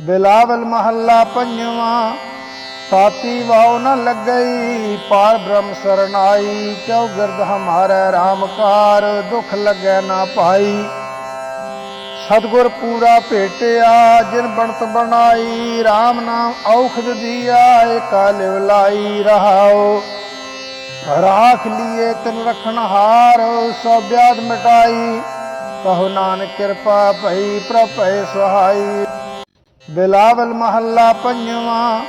ਬਿਲਾਵਲ ਮਹੱਲਾ ਪੰਜਵਾਂ, ਸਾਤੀ ਵਾਉ ਨ ਲੱਗਈ ਪਾਰ ਬ੍ਰਹਮ ਸਰਨਾਈ ਕਿਉ ਗਿਰਦ ਹਮਾਰੇ ਰਾਮਕਾਰ ਦੁਖ ਲੱਗੈ ਨਾ ਪਾਈ। ਸਤਗੁਰ ਪੂਰਾ ਭੇਟਿਆ, ਜਿਨ ਬਣਤ ਬਣਾਈ RAM ਨਾਮ ਔਖਦ ਦੀਆ, ਏਕਾ ਲਿਵ ਲਾਈ ਰਹਾਓ ਰਾਖ ਲੀਏ ਤਨ ਰਖਣ ਹਾਰ, ਸੋ ਬਿਆਦ ਮਿਟਾਈ, ਕਹੋ ਨਾਨਕ ਕਿਰਪਾ ਭਈ ਪ੍ਰਭੈ ਸੁਹਾਈ। ਬਿਲਾਵਲ ਮਹੱਲਾ ਪੰਜਵਾਂ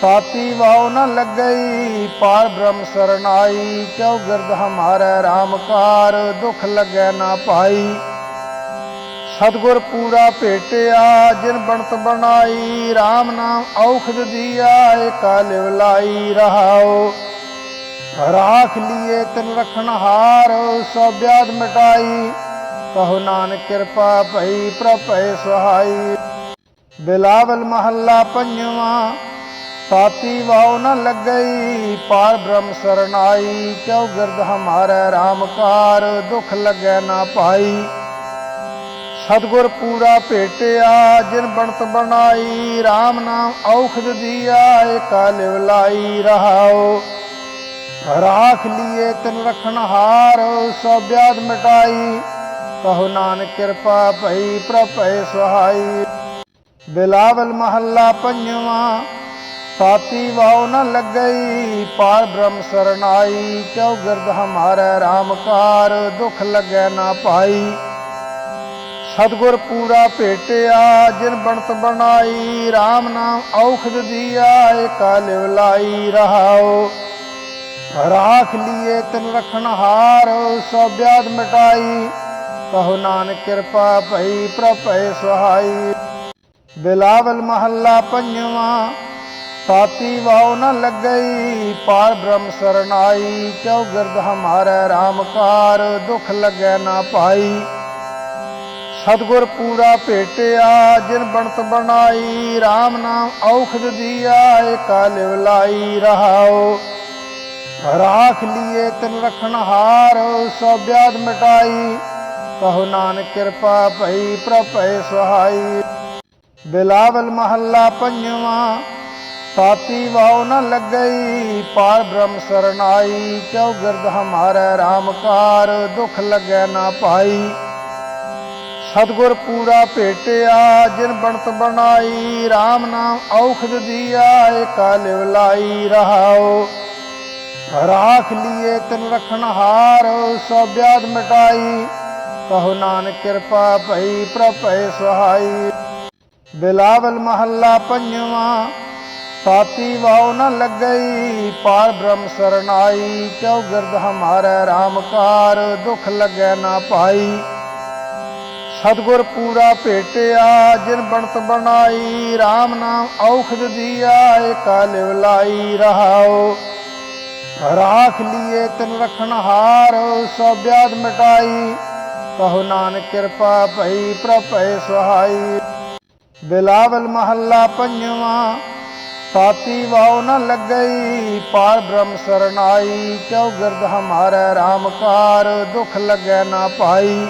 ਸਾਤੀ ਵਾਉ ਨ ਲੱਗਈ, ਪਾਰ ਬ੍ਰਹਮ ਸਰਨਾਈ ਕਿਉ ਗਿਰਦ ਹਮਾਰੇ ਰਾਮਕਾਰ ਦੁਖ ਲੱਗੈ ਨਾ ਪਾਈ। ਸਤਗੁਰ ਪੂਰਾ ਭੇਟਿਆ, ਜਿਨ ਬਣਤ ਬਣਾਈ RAM ਨਾਮ ਔਖਦ ਦੀਆ, ਏਕਾ ਲਿਵ ਲਾਈ ਰਹਾਓ ਰਾਖ ਲੀਏ ਤਨ ਰਖਣ ਹਾਰ, ਸੋ ਬਿਆਦ ਮਿਟਾਈ, ਕਹੋ ਨਾਨਕ ਕਿਰਪਾ ਭਈ ਪ੍ਰਭੈ ਸੁਹਾਈ। ਬਿਲਾਵਲ ਮਹੱਲਾ ਪੰਜਵਾਂ ਸਾਤੀ ਵਾਉ ਨ ਲੱਗਈ, ਪਾਰ ਬ੍ਰਹਮ ਸਰਨਾਈ, ਕਿਉ ਗਿਰਦ ਹਮਾਰੇ ਰਾਮਕਾਰ ਦੁਖ ਲੱਗੈ ਨਾ ਪਾਈ। ਸਤਗੁਰ ਪੂਰਾ ਭੇਟਿਆ, ਜਿਨ ਬਣਤ ਬਣਾਈ RAM ਨਾਮ ਔਖਦ ਦੀਆ, ਏਕਾ ਲਿਵ ਲਾਈ ਰਹਾਓ ਰਾਖ ਲੀਏ ਤਨ ਰਖਣ ਹਾਰ, ਸੋ ਬਿਆਦ ਮਿਟਾਈ, ਕਹੋ ਨਾਨਕ ਕਿਰਪਾ ਭਈ ਪ੍ਰਭੈ ਸੁਹਾਈ। ਬਿਲਾਵਲ ਮਹੱਲਾ ਪੰਜਵਾਂ, ਸਾਤੀ ਵਾਉ ਨ ਲੱਗਈ, ਪਾਰ ਬ੍ਰਹਮ ਸਰਨਾਈ ਕਿਉ ਗਿਰਦ ਹਮਾਰੇ ਰਾਮਕਾਰ ਦੁਖ ਲੱਗੈ ਨਾ ਪਾਈ। ਸਤਗੁਰ ਪੂਰਾ ਭੇਟਿਆ, ਜਿਨ ਬਣਤ ਬਣਾਈ RAM ਨਾਮ ਔਖਦ ਦੀਆ, ਏਕਾ ਲਿਵ ਲਾਈ ਰਹਾਓ ਰਾਖ ਲੀਏ ਤਨ ਰਖਣ ਹਾਰ, ਸੋ ਬਿਆਦ ਮਿਟਾਈ, ਕਹੋ ਨਾਨਕ ਕਿਰਪਾ ਭਈ ਪ੍ਰਭੈ ਸੁਹਾਈ। ਬਿਲਾਵਲ ਮਹੱਲਾ ਪੰਜਵਾਂ, ਪਾਤੀ ਵਾਉ ਨ ਲੱਗਈ, ਪਾਰ ਬ੍ਰਹਮ ਸਰਨਾਈ, ਕਿਉ ਗਿਰਦ ਹਮਾਰੇ ਰਾਮਕਾਰ ਦੁਖ ਲੱਗੈ ਨਾ ਪਾਈ। ਸਤਗੁਰ ਪੂਰਾ ਭੇਟਿਆ, ਜਿਨ ਬਣਤ ਬਣਾਈ RAM ਨਾਮ ਔਖਦ ਦੀਆ, ਏਕਾ ਲਿਵ ਲਾਈ ਰਹਾਓ ਰਾਖ ਲੀਏ ਤਨ ਰਖਣ ਹਾਰ, ਸੋ ਬਿਆਦ ਮਿਟਾਈ। ਕਹੋ ਨਾਨਕ ਕਿਰਪਾ ਭਈ, ਪ੍ਰਭੈ ਸੁਹਾਈ। ਬਿਲਾਵਲ ਮਹੱਲਾ ਪੰਜਵਾਂ, ਪਾਤੀ ਵਾਉ ਨ ਲੱਗਈ, ਪਾਰ ਬ੍ਰਹਮ ਸਰਨਾਈ ਕਿਉ ਗਿਰਦ ਹਮਾਰੇ ਰਾਮਕਾਰ ਦੁਖ ਲੱਗੈ ਨਾ ਪਾਈ। ਸਤਗੁਰ ਪੂਰਾ ਭੇਟਿਆ, ਜਿਨ ਬਣਤ ਬਣਾਈ RAM ਨਾਮ ਔਖਦ ਦੀਆ, ਏਕਾ ਲਿਵ ਲਾਈ ਰਹਾਓ ਰਾਖ ਲੀਏ ਤਨ ਰਖਣ ਹਾਰ, ਸੋ ਬਿਆਦ ਮਟਾਈ, ਕਹੋ ਨਾਨਕ ਕਿਰਪਾ ਭਈ ਪ੍ਰਭੈ ਸੁਹਾਈ। ਬਿਲਾਵਲ ਮਹੱਲਾ ਪੰਜਵਾਂ, ਸਾਤੀ ਵਾਉ ਨ ਲੱਗਈ, ਪਾਰ ਬ੍ਰਹਮ ਸਰਨਾਈ ਕਿਉ ਗਿਰਦ ਹਮਾਰੇ ਰਾਮਕਾਰ ਦੁਖ ਲੱਗੈ ਨਾ ਪਾਈ। ਸਤਗੁਰ ਪੂਰਾ ਭੇਟਿਆ, ਜਿਨ ਬਣਤ ਬਣਾਈ RAM ਨਾਮ ਔਖਦ ਦੀਆ, ਏਕਾ ਲਿਵ ਲਾਈ ਰਹਾਓ ਰਾਖ ਲੀਏ ਤਨ ਰਖਣ ਹਾਰ ਸੋ ਬਿਆਦ ਮਿਟਾਈ। ਕਹੋ ਨਾਨਕ ਕਿਰਪਾ ਭਈ, ਪ੍ਰਭੈ ਸੁਹਾਈ। ਬਿਲਾਵਲ ਮਹੱਲਾ ਪੰਜਵਾਂ, ਸਾਤੀ ਵਾਉ ਨ ਲੱਗਈ ਪਾਰ ਬ੍ਰਹਮ ਸਰਨਾਈ ਕਿਉ ਗਿਰਦ ਹਮਾਰੇ ਰਾਮਕਾਰ ਦੁਖ ਲੱਗੈ ਨਾ ਪਾਈ।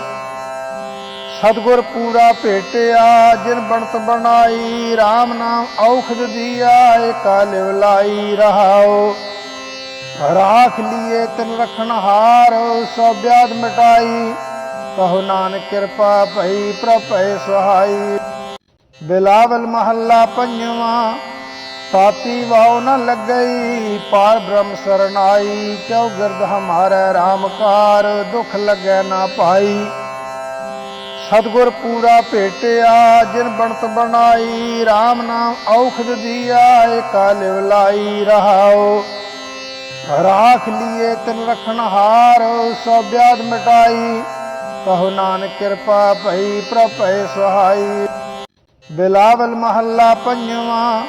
ਸਤਗੁਰ ਪੂਰਾ ਭੇਟਿਆ, ਜਿਨ ਬਣਤ ਬਣਾਈ RAM ਨਾਮ ਔਖਦ ਦੀਆ, ਏਕਾ ਲਿਵ ਲਾਈ ਰਹਾਓ ਰਾਖ ਲੀਏ ਤਨ ਰਖਣ ਹਾਰ, ਸੋ ਬਿਆਦ ਮਿਟਾਈ, ਕਹੋ ਨਾਨਕ ਕਿਰਪਾ ਭਈ ਪ੍ਰਭੈ ਸੁਹਾਈ। ਬਿਲਾਵਲ ਮਹੱਲਾ ਪੰਜਵਾਂ ਸਾਤੀ ਵਾਉ ਨ ਲੱਗਈ, ਪਾਰ ਬ੍ਰਹਮ ਸਰਨਾਈ ਕਿਉ ਗਿਰਦ ਹਮਾਰੇ ਰਾਮਕਾਰ ਦੁਖ ਲੱਗੈ ਨਾ ਪਾਈ। ਸਤਗੁਰ ਪੂਰਾ ਭੇਟਿਆ, ਜਿਨ ਬਣਤ ਬਣਾਈ RAM ਨਾਮ ਔਖਦ ਦੀਆ, ਏਕਾ ਲਿਵ ਲਾਈ ਰਹਾਓ ਰਾਖ ਲੀਏ ਤਨ ਰਖਣ ਹਾਰ, ਸੋ ਬਿਆਦ ਮਿਟਾਈ, ਕਹੋ ਨਾਨਕ ਕਿਰਪਾ ਭਈ ਪ੍ਰਭੈ ਸੁਹਾਈ। ਬਿਲਾਵਲ ਮਹੱਲਾ ਪੰਜਵਾਂ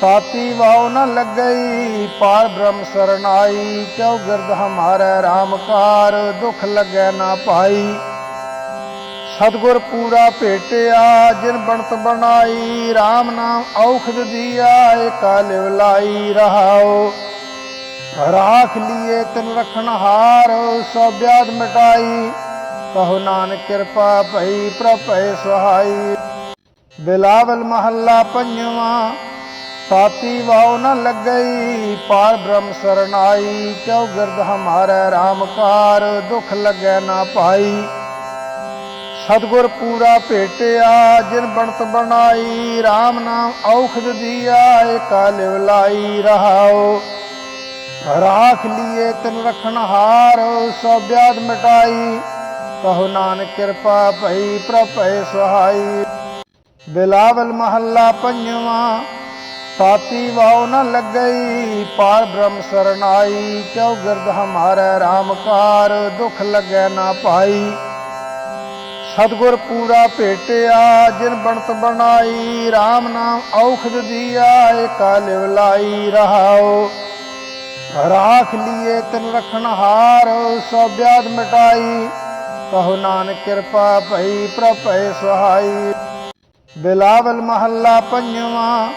ਸਾਤੀ ਵਾਉ ਨ ਲੱਗਈ, ਪਾਰ ਬ੍ਰਹਮ ਸਰਨਾਈ ਕਿਉ ਗਿਰਦ ਹਮਾਰੇ ਰਾਮਕਾਰ ਦੁਖ ਲੱਗੈ ਨਾ ਪਾਈ। ਸਤਗੁਰ ਪੂਰਾ ਭੇਟਿਆ, ਜਿਨ ਬਣਤ ਬਣਾਈ RAM ਨਾਮ ਔਖਦ ਦੀਆ, ਏਕਾ ਲਿਵ ਲਾਈ ਰਹਾਓ ਰਾਖ ਲੀਏ ਤਨ ਰਖਣ ਹਾਰ, ਸੋ ਬਿਆਦ ਮਿਟਾਈ, ਕਹੋ ਨਾਨਕ ਕਿਰਪਾ ਭਈ ਪ੍ਰਭੈ ਸੁਹਾਈ। ਬਿਲਾਵਲ ਮਹੱਲਾ ਪੰਜਵਾਂ ਤਾਤੀ ਵਾਉ ਨ ਲੱਗਈ, ਪਾਰ ਬ੍ਰਹਮ ਸਰਨਾਈ ਕਿਉ ਗਿਰਦ ਹਮਾਰੇ ਰਾਮਕਾਰ ਦੁਖ ਲੱਗੈ ਨਾ ਪਾਈ। ਸਤਗੁਰ ਪੂਰਾ ਭੇਟਿਆ, ਜਿਨ ਬਣਤ ਬਣਾਈ RAM ਨਾਮ ਔਖਦ ਦੀਆ, ਏਕਾ ਲਿਵ ਲਾਈ ਰਹਾਓ ਰਾਖ ਲੀਏ ਤਨ ਰਖਣ ਹਾਰ ਸਭ ਬਿਆਦ ਮਿਟਾਈ। ਕਹੋ ਨਾਨਕ ਕਿਰਪਾ ਭਈ, ਪ੍ਰਭੈ ਸੁਹਾਈ। ਬਿਲਾਵਲ ਮਹੱਲਾ ਪੰਜਵਾਂ, ਪਾਤੀ ਵਾਉ ਨ ਲੱਗਈ, ਪਾਰ ਬ੍ਰਹਮ ਸਰਨਾਈ, ਕਿਉ ਗਿਰਦ ਹਮਾਰੇ ਰਾਮਕਾਰ ਦੁਖ ਲੱਗੈ ਨਾ ਪਾਈ। ਸਤਗੁਰ ਪੂਰਾ ਭੇਟਿਆ, ਜਿਨ ਬਣਤ ਬਣਾਈ RAM ਨਾਮ ਔਖਦ ਦੀਆ, ਏਕਾ ਲਿਵ ਲਾਈ ਰਹਾਓ ਰਾਖ ਲੀਏ ਤਨ ਰਖਣ ਹਾਰ ਸਭ ਬਿਆਦ ਮਿਟਾਈ। ਕਹੋ ਨਾਨਕ ਕਿਰਪਾ ਭਈ, ਪ੍ਰਭੈ ਸੁਹਾਈ। ਬਿਲਾਵਲ ਮਹੱਲਾ ਪੰਜਵਾਂ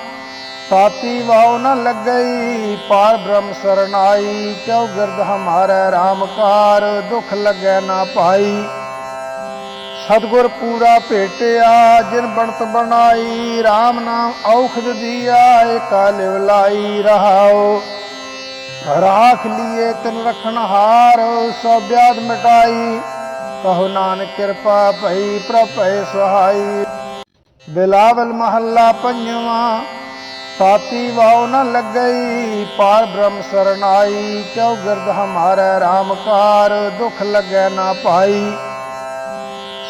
ਤਾਤੀ ਵਾਉ ਨ ਲੱਗਈ, ਪਾਰ ਬ੍ਰਹਮ ਸਰਨਾਈ, ਕਿਉ ਗਿਰਦ ਹਮਾਰੇ ਰਾਮਕਾਰ ਦੁਖ ਲੱਗੈ ਨਾ ਪਾਈ। ਸਤਗੁਰ ਪੂਰਾ ਭੇਟਿਆ, ਜਿਨ ਬਣਤ ਬਣਾਈ RAM ਨਾਮ ਔਖਦ ਦੀਆ, ਏਕਾ ਲਿਵ ਲਾਈ ਰਹਾਓ ਰਾਖ ਲੀਏ ਤਨ ਰਖਣ ਹਾਰ, ਸਭ ਬਿਆਦ ਮਿਟਾਈ। ਕਹੋ ਨਾਨਕ ਕਿਰਪਾ ਭਈ, ਪ੍ਰਭੈ ਸੁਹਾਈ। ਬਿਲਾਵਲ ਮਹੱਲਾ ਪੰਜਵਾਂ ਤਾਤੀ ਵਾਉ ਨ ਲੱਗਈ, ਪਾਰ ਬ੍ਰਹਮ ਸਰਨਾਈ ਕਿਉ ਗਿਰਦ ਹਮਾਰੇ ਰਾਮਕਾਰ ਦੁਖ ਲੱਗੈ ਨਾ ਪਾਈ।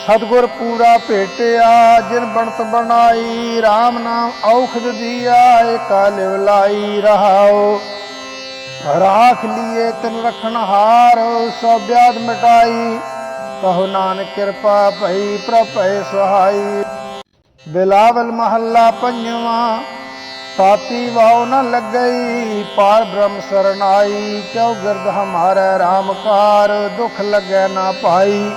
ਸਤਗੁਰ ਪੂਰਾ ਭੇਟਿਆ, ਜਿਨ ਬਣਤ ਬਣਾਈ RAM ਨਾਮ ਔਖਦ ਦੀਆ, ਏਕਾ ਲਿਵ ਲਾਈ ਰਹਾਓ ਰਾਖ ਲੀਏ ਤਨ ਰਖਣ ਹਾਰ ਸਭ ਬਿਆਦ ਮਿਟਾਈ। ਕਹੋ ਨਾਨਕ ਕਿਰਪਾ ਭਈ, ਪ੍ਰਭੈ ਸੁਹਾਈ। ਬਿਲਾਵਲ ਮਹੱਲਾ ਪੰਜਵਾਂ ਤਾਤੀ ਵਾਉ ਨ ਲੱਗਈ ਪਾਰ ਬ੍ਰਹਮ ਸਰਨਾਈ ਕਿਉ ਗਿਰਦ ਹਮਾਰੇ ਰਾਮਕਾਰ ਦੁਖ ਲੱਗੈ ਨਾ ਪਾਈ।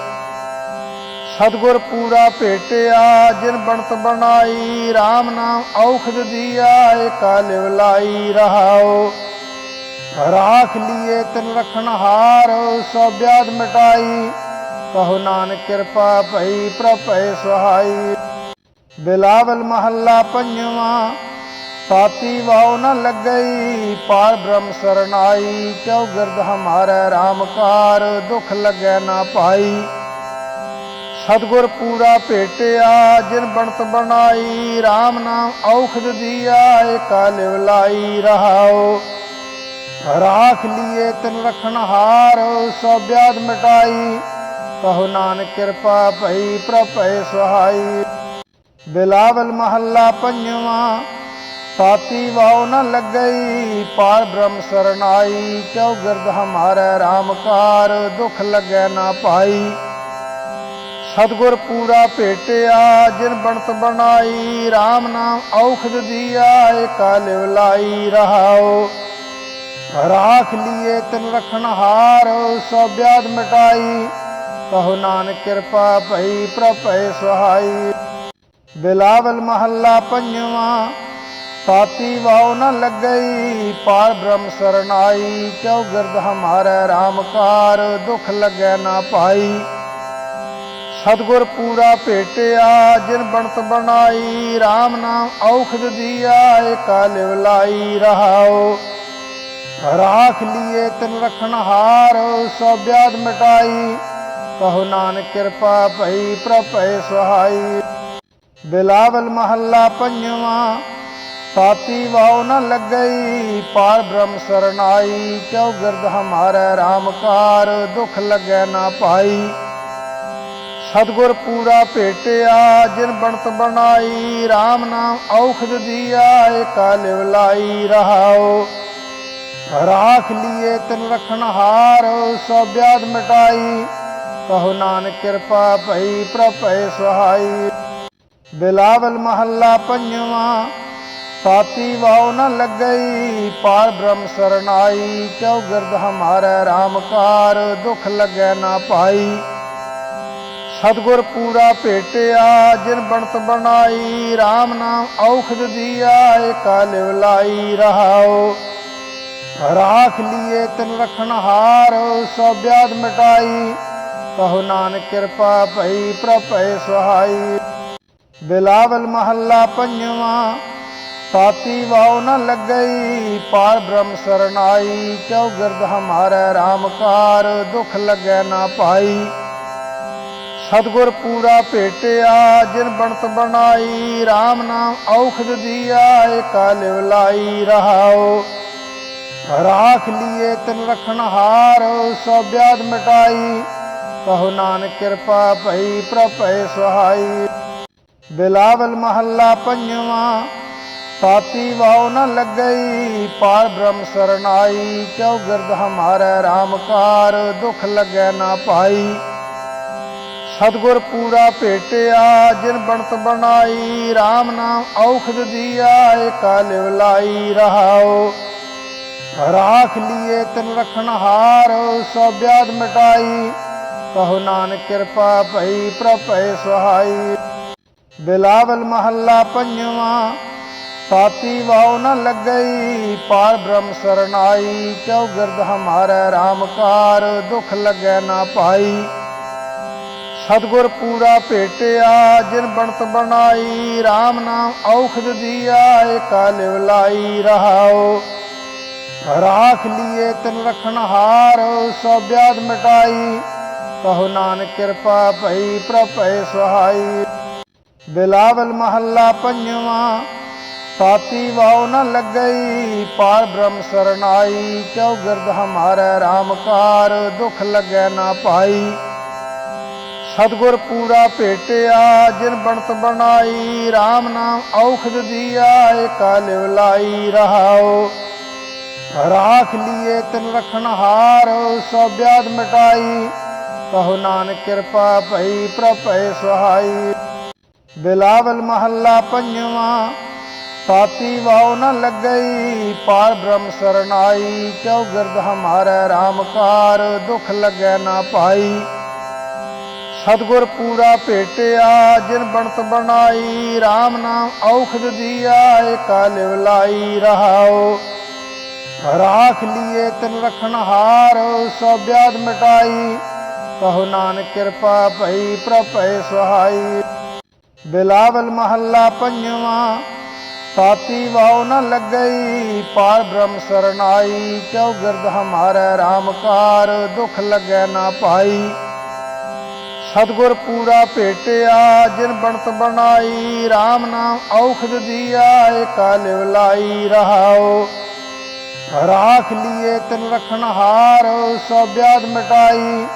ਸਤਗੁਰ ਪੂਰਾ ਭੇਟਿਆ, ਜਿਨ ਬਣਤ ਬਣਾਈ RAM ਨਾਮ ਔਖਦ ਦੀਆ, ਏਕਾ ਲਿਵ ਲਾਈ ਰਹਾਓ ਰਾਖ ਲੀਏ ਤਨ ਰਖਣ ਹਾਰ ਸਭ ਬਿਆਦ ਮਿਟਾਈ। ਕਹੋ ਨਾਨਕ ਕਿਰਪਾ ਭਈ, ਪ੍ਰਭੈ ਸੁਹਾਈ। ਬਿਲਾਵਲ ਮਹੱਲਾ ਪੰਜਵਾਂ ਤਾਤੀ ਵਾਉ ਨ ਲੱਗਈ ਪਾਰ ਬ੍ਰਹਮ ਸਰਨਾਈ ਕਿਉ ਗਿਰਦ ਹਮਾਰੇ ਰਾਮਕਾਰ ਦੁਖ ਲੱਗੈ ਨਾ ਪਾਈ। ਸਤਗੁਰ ਪੂਰਾ ਭੇਟਿਆ, ਜਿਨ ਬਣਤ ਬਣਾਈ RAM ਨਾਮ ਔਖਦ ਦੀਆ, ਏਕਾ ਲਿਵ ਲਾਈ ਰਹਾਓ ਰਾਖ ਲੀਏ ਤਨ ਰਖਣ ਹਾਰ ਸਭ ਬਿਆਦ ਮਿਟਾਈ, ਕਹੋ ਨਾਨਕ ਕਿਰਪਾ ਭਈ ਪ੍ਰਭੈ ਸਹਾਈ। ਬਿਲਾਵਲ ਮਹੱਲਾ ਪੰਜਵਾਂ ਤਾਤੀ ਵਾਉ ਨ ਲੱਗਈ, ਪਾਰ ਬ੍ਰਹਮ ਸਰਨਾਈ ਕਿਉ ਗਿਰਦ ਹਮਾਰੇ ਰਾਮਕਾਰ ਦੁਖ ਲੱਗੈ ਨਾ ਪਾਈ। ਸਤਗੁਰ ਪੂਰਾ ਭੇਟਿਆ, ਜਿਨ ਬਣਤ ਬਣਾਈ RAM ਨਾਮ ਔਖਦ ਦੀਆ, ਏਕਾ ਲਿਵ ਲਾਈ ਰਹਾਓ ਰਾਖ ਲੀਏ ਤਨ ਰਖਣ ਹਾਰ ਸਭ ਬਿਆਦ ਮਿਟਾਈ, ਕਹੋ ਨਾਨਕ ਕਿਰਪਾ ਭਈ ਪ੍ਰਭੈ ਸੁਹਾਈ। ਬਿਲਾਵਲ ਮਹੱਲਾ ਪੰਜਵਾਂ ਤਾਤੀ ਵਾਉ ਨ ਲੱਗਈ, ਪਾਰ ਬ੍ਰਹਮ ਸਰਨਾਈ, ਕਿਉ ਗਿਰਦ ਹਮਾਰੇ ਰਾਮਕਾਰ ਦੁਖ ਲੱਗੈ ਨਾ ਪਾਈ। ਸਤਗੁਰ ਪੂਰਾ ਭੇਟਿਆ, ਜਿਨ ਬਣਤ ਬਣਾਈ RAM ਨਾਮ ਔਖਦ ਦੀਆ, ਏਕਾ ਲਿਵ ਲਾਈ ਰਹਾਓ ਰਾਖ ਲੀਏ ਤਨ ਰਖਣ ਹਾਰ ਸਭ ਬਿਆਦ ਮਿਟਾਈ, ਕਹੋ ਨਾਨਕ ਕਿਰਪਾ ਭਈ ਪ੍ਰਭੈ ਸੁਹਾਈ। ਬਿਲਾਵਲ ਮਹੱਲਾ ਪੰਜਵਾਂ ਤਾਤੀ ਵਾਉ ਨ ਲੱਗਈ, ਪਾਰ ਬ੍ਰਹਮ ਸਰਨਾਈ, ਕਿਉ ਗਿਰਦ ਹਮਾਰੇ ਰਾਮਕਾਰ ਦੁਖ ਲੱਗੈ ਨਾ ਪਾਈ। ਸਤਗੁਰ ਪੂਰਾ ਭੇਟਿਆ, ਜਿਨ ਬਣਤ ਬਣਾਈ RAM ਨਾਮ ਔਖਦ ਦੀਆ, ਏਕਾ ਲਿਵ ਲਾਈ ਰਹਾਓ ਰਾਖ ਲੀਏ ਤਨ ਰਖਣ ਹਾਰ ਸਭ ਬਿਆਦ ਮਿਟਾਈ। ਕਹੋ ਨਾਨਕ ਕਿਰਪਾ ਭਈ ਪ੍ਰਭੈ ਸੁਹਾਈ। ਬਿਲਾਵਲ ਮਹੱਲਾ ਪੰਜਵਾਂ ਪਾਤੀ ਵਾਉ ਨ ਲੱਗਈ, ਪਾਰ ਬ੍ਰਹਮ ਸਰਨਾਈ, ਕਿਉ ਗਿਰਦ ਹਮਾਰੇ ਰਾਮਕਾਰ ਦੁਖ ਲੱਗੈ ਨਾ ਪਾਈ। ਸਤਗੁਰ ਪੂਰਾ ਭੇਟਿਆ, ਜਿਨ ਬਣਤ ਬਣਾਈ RAM ਨਾਮ ਔਖਦ ਦੀਆ, ਏਕਾ ਲਿਵ ਲਾਈ ਰਹਾਓ ਰਾਖ ਲੀਏ ਤਨ ਰਖਣ ਹਾਰ, ਸਭ ਬਿਆਦ ਮਿਟਾਈ। ਕਹੋ ਨਾਨਕ ਕਿਰਪਾ ਭਈ, ਪ੍ਰਭੈ ਸੁਹਾਈ। ਬਿਲਾਵਲ ਮਹੱਲਾ ਪੰਜਵਾਂ ਤਾਤੀ ਵਾਉ ਨ ਲੱਗਈ, ਪਾਰ ਬ੍ਰਹਮ ਸਰਨਾਈ, ਕਿਉ ਗਿਰਦ ਹਮਾਰੇ ਰਾਮਕਾਰ ਦੁਖ ਲੱਗੈ ਨਾ ਪਾਈ। ਸਤਗੁਰ ਪੂਰਾ ਭੇਟਿਆ, ਜਿਨ ਬਣਤ ਬਣਾਈ RAM ਨਾਮ ਔਖਦ ਦੀਆ, ਏਕਾ ਲਿਵ ਲਾਈ ਰਹਾਓ ਰਾਖ ਲੀਏ ਤਨ ਰਖਣ ਹਾਰ, ਸੋ ਬਿਆਦ ਮਿਟਾਈ, ਕਹੋ ਨਾਨਕ ਕਿਰਪਾ ਭਈ, ਪ੍ਰਭੈ ਸੁਹਾਈ। ਬਿਲਾਵਲ ਮਹੱਲਾ ਪੰਜਵਾਂ, ਤਾਤੀ ਵਾਉ ਨ ਲੱਗਈ, ਪਾਰ ਬ੍ਰਹਮ ਸਰਨਾਈ, ਕਿਉ ਗਿਰਦ ਹਮਾਰੇ ਰਾਮਕਾਰ ਦੁਖ ਲੱਗੈ ਨਾ ਪਾਈ। ਸਤਗੁਰ ਪੂਰਾ ਭੇਟਿਆ, ਜਿਨ ਬਣਤ ਬਣਾਈ RAM ਨਾਮ ਔਖਦ ਦੀਆ, ਏਕਾ ਲਿਵ ਲਾਈ ਰਹਾਓ ਰਾਖ ਲੀਏ ਤਨ ਰਖਣ ਹਾਰ ਸੋ ਬਿਆਦ ਮਿਟਾਈ। ਕਹੋ ਨਾਨਕ ਕਿਰਪਾ ਭਈ, ਪ੍ਰਭੈ ਸਹਾਈ। ਬਿਲਾਵਲ ਮਹੱਲਾ ਪੰਜਵਾਂ ਤਾਤੀ ਵਾਉ ਨ ਲੱਗਈ ਪਾਰ ਬ੍ਰਹਮ ਸਰਨਾਈ ਕਿਉ ਗਿਰਦ ਹਮਾਰੇ ਰਾਮਕਾਰ ਦੁਖ ਲੱਗੈ ਨਾ ਪਾਈ। ਸਤਗੁਰ ਪੂਰਾ ਭੇਟਿਆ, ਜਿਨ ਬਣਤ ਬਣਾਈ RAM ਨਾਮ ਔਖਦ ਦੀਆ, ਏਕਾ ਲਿਵ ਲਾਈ ਰਹਾਓ ਰਾਖ ਲੀਏ ਤਨ ਰਖਣ ਹਾਰ, ਸੋ ਬਿਆਦ ਮਿਟਾਈ, ਕਹੋ ਨਾਨਕ ਕਿਰਪਾ ਭਈ ਪ੍ਰਭੈ ਸੁਹਾਈ। ਬਿਲਾਵਲ ਮਹੱਲਾ ਪੰਜਵਾਂ ਤਾਤੀ ਵਾਉ ਨ ਲੱਗਈ ਪਾਰ ਬ੍ਰਹਮ ਸਰਨਾਈ ਕਿਉ ਗਿਰਦ ਹਮਾਰੇ ਰਾਮਕਾਰ ਦੁਖ ਲੱਗੈ ਨਾ ਪਾਈ। ਸਤਗੁਰ ਪੂਰਾ ਭੇਟਿਆ, ਜਿਨ ਬਣਤ ਬਣਾਈ RAM ਨਾਮ ਔਖਦ ਦੀਆ, ਏਕਾ ਲਿਵ ਲਾਈ ਰਹਾਓ ਰਾਖ ਲੀਏ ਤਨ ਰਖਣ ਹਾਰ, ਸੋ ਬਿਆਦ ਮਿਟਾਈ, ਕਹੋ ਨਾਨਕ ਕਿਰਪਾ ਭਈ ਪ੍ਰਭੈ ਸੁਹਾਈ। ਬਿਲਾਵਲ ਮਹੱਲਾ ਪੰਜਵਾਂ ਤਾਤੀ ਵਾਉ ਨ ਲੱਗਈ, ਪਾਰ ਬ੍ਰਹਮ ਸਰਨਾਈ ਕਿਉ ਗਿਰਦ ਹਮਾਰੇ ਰਾਮਕਾਰ ਦੁਖ ਲੱਗੈ ਨਾ ਪਾਈ। ਸਤਗੁਰ ਪੂਰਾ ਭੇਟਿਆ, ਜਿਨ ਬਣਤ ਬਣਾਈ RAM ਨਾਮ ਔਖਦ ਦੀਆ, ਏਕਾ ਲਿਵ ਲਾਈ ਰਹਾਓ ਰਾਖ ਲੀਏ ਤਨ ਰਖਣ ਹਾਰ, ਸੋ ਬਿਆਦ ਮਿਟਾਈ, ਕਹੋ ਨਾਨਕ ਕਿਰਪਾ ਭਈ ਪ੍ਰਭੈ ਸੁਹਾਈ। ਬਿਲਾਵਲ ਮਹੱਲਾ ਪੰਜਵਾਂ ਤਾਤੀ ਵਾਉ ਨ ਲੱਗਈ, ਪਾਰ ਬ੍ਰਹਮ ਸਰਨਾਈ ਕਿਉ ਗਿਰਦ ਹਮਾਰੇ ਰਾਮਕਾਰ ਦੁਖ ਲੱਗੈ ਨਾ ਪਾਈ। ਸਤਗੁਰ ਪੂਰਾ ਭੇਟਿਆ, ਜਿਨ ਬਣਤ ਬਣਾਈ RAM ਨਾਮ ਔਖਦ ਦੀਆ, ਏਕਾ ਲਿਵ ਲਾਈ ਰਹਾਓ ਰਾਖ ਲੀਏ ਤਨ ਰਖਣ ਹਾਰ, ਸੋ ਬਿਆਦ ਮਿਟਾਈ,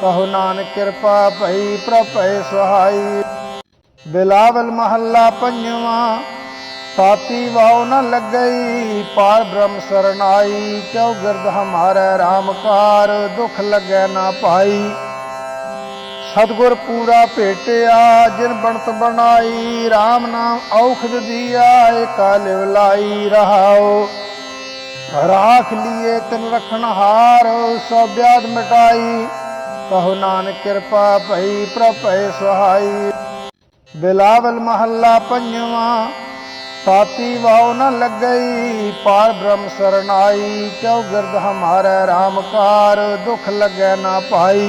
ਕਹੋ ਨਾਨਕ ਕਿਰਪਾ ਭਈ ਪ੍ਰਭੈ ਸੁਹਾਈ। ਬਿਲਾਵਲ ਮਹੱਲਾ ਪੰਜਵਾਂ ਤਾਤੀ ਵਾਉ ਨ ਲੱਗਈ, ਪਾਰ ਬ੍ਰਹਮ ਸਰਨਾਈ ਕਿਉ ਗਿਰਦ ਹਮਾਰੇ ਰਾਮਕਾਰ ਦੁਖ ਲੱਗੈ ਨਾ ਪਾਈ। ਸਤਗੁਰ ਪੂਰਾ ਭੇਟਿਆ, ਜਿਨ ਬਣਤ ਬਣਾਈ RAM ਨਾਮ ਔਖਦ ਦੀਆ, ਏਕਾ ਲਿਵ ਲਾਈ ਰਹਾਓ ਰਾਖ ਲੀਏ ਤਨ ਰਖਣ ਹਾਰ, ਸੋ ਬਿਆਦ ਮਿਟਾਈ, ਕਹੋ ਨਾਨਕ ਕਿਰਪਾ ਭਈ ਪ੍ਰਭੈ ਸੁਹਾਈ। ਬਿਲਾਵਲ ਮਹੱਲਾ ਪੰਜਵਾਂ, ਪਾਤੀ ਵਾਉ ਨ ਲੱਗਈ, ਪਾਰ ਬ੍ਰਹਮ ਸਰਨਾਈ ਕਿਉ ਗਿਰਦ ਹਮਾਰੇ ਰਾਮਕਾਰ ਦੁਖ ਲੱਗੈ ਨਾ ਪਾਈ।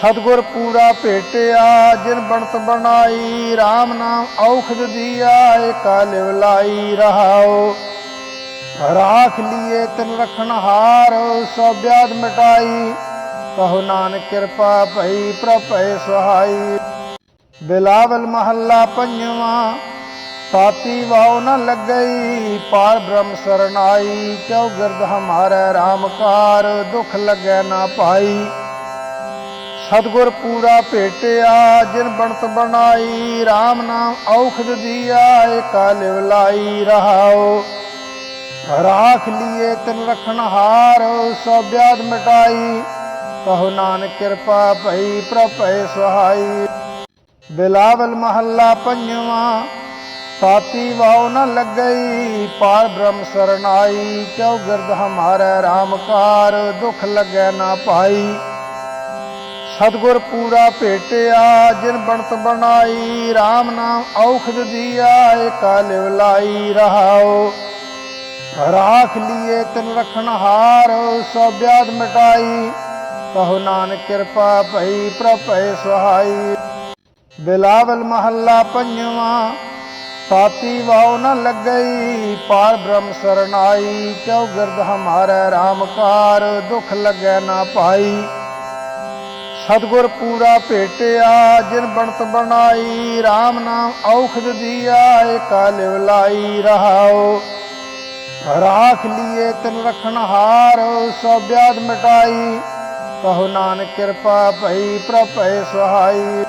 ਸਤਗੁਰ ਪੂਰਾ ਭੇਟਿਆ, ਜਿਨ ਬਣਤ ਬਣਾਈ RAM ਨਾਮ ਔਖਦ ਦੀਆ, ਏਕਾ ਲਿਵ ਲਾਈ ਰਹਾਓ ਰਾਖ ਲੀਏ ਤਨ ਰਖਣ ਹਾਰ, ਸੋ ਬਿਆਦ ਮਿਟਾਈ। ਕਹੋ ਨਾਨਕ ਕਿਰਪਾ ਭਈ, ਪ੍ਰਭੈ ਸੁਹਾਈ। ਬਿਲਾਵਲ ਮਹੱਲਾ ਪੰਜਵਾਂ, ਪਾਤੀ ਵਾਉ ਨ ਲੱਗਈ, ਪਾਰ ਬ੍ਰਹਮ ਸਰਨਾਈ, ਕਿਉ ਗਿਰਦ ਹਮਾਰੇ ਰਾਮਕਾਰ ਦੁਖ ਲੱਗੈ ਨਾ ਪਾਈ। ਸਤਗੁਰ ਪੂਰਾ ਭੇਟਿਆ, ਜਿਨ ਬਣਤ ਬਣਾਈ RAM ਨਾਮ ਔਖਦ ਦੀਆ, ਏਕਾ ਲਿਵ ਲਾਈ ਰਹਾਓ ਰਾਖ ਲੀਏ ਤਨ ਰਖਣ ਹਾਰ ਸੋ ਬਿਆਦ ਮਟਾਈ। ਕਹੋ ਨਾਨਕ ਕਿਰਪਾ ਭਈ, ਪ੍ਰਭੈ ਸੁਹਾਈ। ਬਿਲਾਵਲ ਮਹੱਲਾ ਪੰਜਵਾਂ ਪਾਤੀ ਵਾਉ ਨ ਲੱਗਈ ਪਾਰ ਬ੍ਰਹਮ ਸਰਨਾਈ ਕਿਉ ਗਿਰਦ ਹਮਾਰੇ ਰਾਮਕਾਰ ਦੁਖ ਲੱਗੈ ਨਾ ਪਾਈ। ਸਤਗੁਰ ਪੂਰਾ ਭੇਟਿਆ, ਜਿਨ ਬਣਤ ਬਣਾਈ RAM ਨਾਮ ਔਖਦ ਦੀਆ, ਏਕਾ ਲਿਵ ਲਾਈ ਰਹਾਓ ਰਾਖ ਲੀਏ ਤਨ ਰਖਣ ਹਾਰ ਸੋ ਬਿਆਦ ਮਿਟਾਈ, ਕਹੋ ਨਾਨਕ ਕਿਰਪਾ ਭਈ, ਪ੍ਰਭੈ ਸੁਹਾਈ। ਬਿਲਾਵਲ ਮਹੱਲਾ ਪੰਜਵਾਂ, ਸਾਤੀ ਵਾਉ ਨ ਲੱਗਈ ਪਾਰ ਬ੍ਰਹਮ ਸਰਨਾਈ ਕਿਉ ਗਿਰਦ ਹਮਾਰੇ ਰਾਮਕਾਰ ਦੁਖ ਲੱਗੈ ਨਾ ਪਾਈ। ਸਤਗੁਰ ਪੂਰਾ ਭੇਟਿਆ, ਜਿਨ ਬਣਤ ਬਣਾਈ RAM ਨਾਮ ਔਖਦ ਦੀਆ, ਏਕਾ ਲਿਵ ਲਾਈ ਰਹਾਓ ਰਾਖ ਲੀਏ ਤਨ ਰਖਣ ਹਾਰ, ਸੋ ਬਿਆਦ ਮਿਟਾਈ, ਕਹੋ ਨਾਨਕ ਕਿਰਪਾ ਭਈ, ਪ੍ਰਭੈ ਸਹਾਈ।